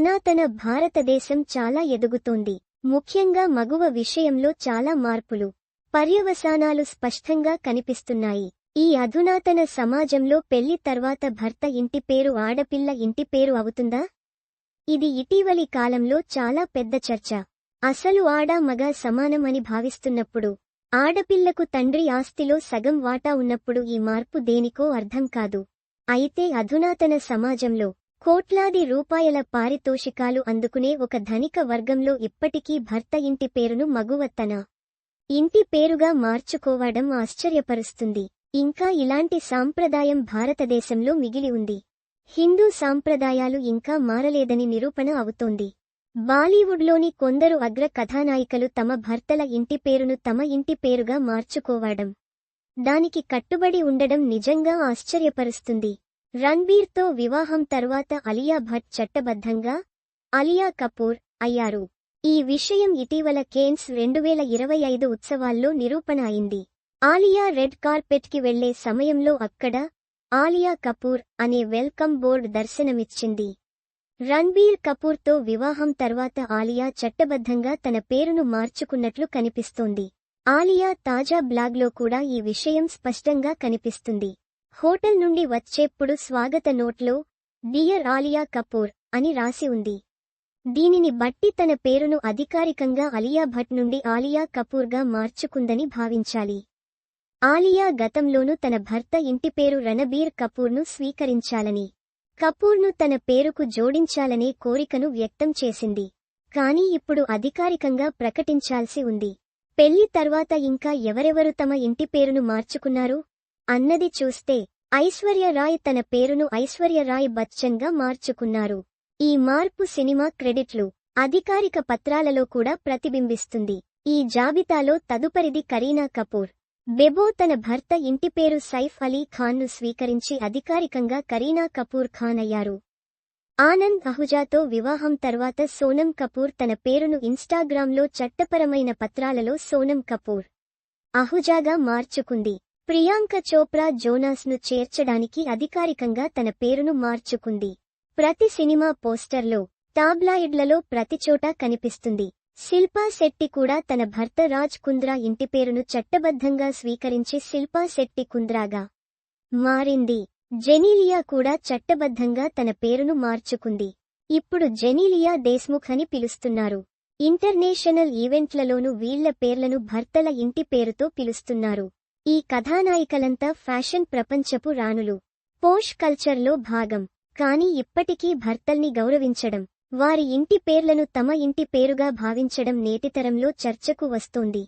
సనాతన భారతదేశం చాలా ఎదుగుతోంది. ముఖ్యంగా మగువ విషయంలో చాలా మార్పులు పర్యవసానాలు స్పష్టంగా కనిపిస్తున్నాయి. ఈ అధునాతన సమాజంలో పెళ్ళి తర్వాత భర్త ఇంటి పేరు ఆడపిల్ల ఇంటి పేరు అవుతుందా? ఇది ఇటీవలి కాలంలో చాలా పెద్ద చర్చ. అసలు ఆడ మగ సమానం అని భావిస్తున్నప్పుడు ఆడపిల్లకు తండ్రి ఆస్తిలో సగం వాటా ఉన్నప్పుడు ఈ మార్పు దేనికో అర్థం కాదు. అయితే అధునాతన సమాజంలో కోట్లాది రూపాయల పారితోషికాలు అందుకునే ఒక ధనిక వర్గంలో ఇప్పటికీ భర్త ఇంటి పేరును మగువ తన ఇంటి పేరుగా మార్చుకోవడం ఆశ్చర్యపరుస్తుంది. ఇంకా ఇలాంటి సాంప్రదాయం భారతదేశంలో మిగిలి ఉంది. హిందూ సాంప్రదాయాలు ఇంకా మారలేదని నిరూపణ అవుతోంది. బాలీవుడ్లోని కొందరు అగ్ర కథానాయికలు తమ భర్తల ఇంటి పేరును తమ ఇంటి పేరుగా మార్చుకోవడం. దానికి కట్టుబడి ఉండడం నిజంగా ఆశ్చర్యపరుస్తుంది. రణ్బీర్తో వివాహం తర్వాత అలియా భట్ చట్టబద్ధంగా అలియా కపూర్ అయ్యారు. ఈ విషయం ఇటీవల కేన్స్ రెండువేల ఇరవై ఐదు ఉత్సవాల్లో నిరూపణ అయింది. ఆలియా రెడ్ కార్పెట్కి వెళ్ళే సమయంలో అక్కడ ఆలియా కపూర్ అనే వెల్కమ్ బోర్డ్ దర్శనమిచ్చింది. రణ్బీర్ కపూర్తో వివాహం తర్వాత ఆలియా చట్టబద్ధంగా తన పేరును మార్చుకున్నట్లు కనిపిస్తోంది. ఆలియా తాజా బ్లాగ్లో కూడా ఈ విషయం స్పష్టంగా కనిపిస్తుంది. హోటల్ నుండి వచ్చేప్పుడు స్వాగత నోట్లో డియర్ ఆలియా కపూర్ అని రాసి ఉంది. దీనిని బట్టి తన పేరును అధికారికంగా అలియా భట్ నుండి ఆలియా కపూర్గా మార్చుకుందని భావించాలి. ఆలియా గతంలోనూ తన భర్త ఇంటి పేరు రణబీర్ కపూర్ను స్వీకరించాలని కపూర్ను తన పేరుకు జోడించాలనే కోరికను వ్యక్తం చేసింది. కానీ ఇప్పుడు అధికారికంగా ప్రకటించాల్సి ఉంది. పెళ్ళి తర్వాత ఇంకా ఎవరెవరు తమ ఇంటి పేరును మార్చుకున్నారు? అన్నది చూస్తే ఐశ్వర్య రాయ్ తన పేరును ఐశ్వర్య రాయ్ బచ్చన్గా మార్చుకున్నారు. ఈ మార్పు సినిమా క్రెడిట్లు అధికారిక పత్రాలలో కూడా ప్రతిబింబిస్తుంది. ఈ జాబితాలో తదుపరిది కరీనా కపూర్. బెబో తన భర్త ఇంటి పేరు సైఫ్ అలీ ఖాన్ను స్వీకరించి అధికారికంగా కరీనా కపూర్ ఖాన్ అయ్యారు. ఆనంద్ అహుజాతో వివాహం తర్వాత సోనం కపూర్ తన పేరును ఇన్స్టాగ్రామ్లో చట్టపరమైన పత్రాలలో సోనం కపూర్ అహుజాగా మార్చుకుంది. ప్రియాంక చోప్రా జోనాస్ను చేర్చడానికి అధికారికంగా తన పేరును మార్చుకుంది. ప్రతి సినిమా పోస్టర్లో టాబ్లాయిడ్లలో ప్రతిచోటా కనిపిస్తుంది. శిల్పా శెట్టి కూడా తన భర్త రాజ్ కుంద్రా ఇంటి పేరును చట్టబద్ధంగా స్వీకరించి శిల్పా శెట్టి కుంద్రాగా మారింది. జెనీలియా కూడా చట్టబద్ధంగా తన పేరును మార్చుకుంది. ఇప్పుడు జెనీలియా దేశ్ముఖ్ అని పిలుస్తున్నారు. ఇంటర్నేషనల్ ఈవెంట్లలోనూ వీళ్ళ పేర్లను భర్తల ఇంటి పేరుతో పిలుస్తున్నారు. ఈ కథానాయికలంతా ఫ్యాషన్ ప్రపంచపు రాణులు. పోష్ కల్చర్లో భాగం. కాని ఇప్పటికీ భర్తల్ని గౌరవించడం వారి ఇంటి పేర్లను తమ ఇంటి పేరుగా భావించడం నేటితరంలో చర్చకు వస్తోంది.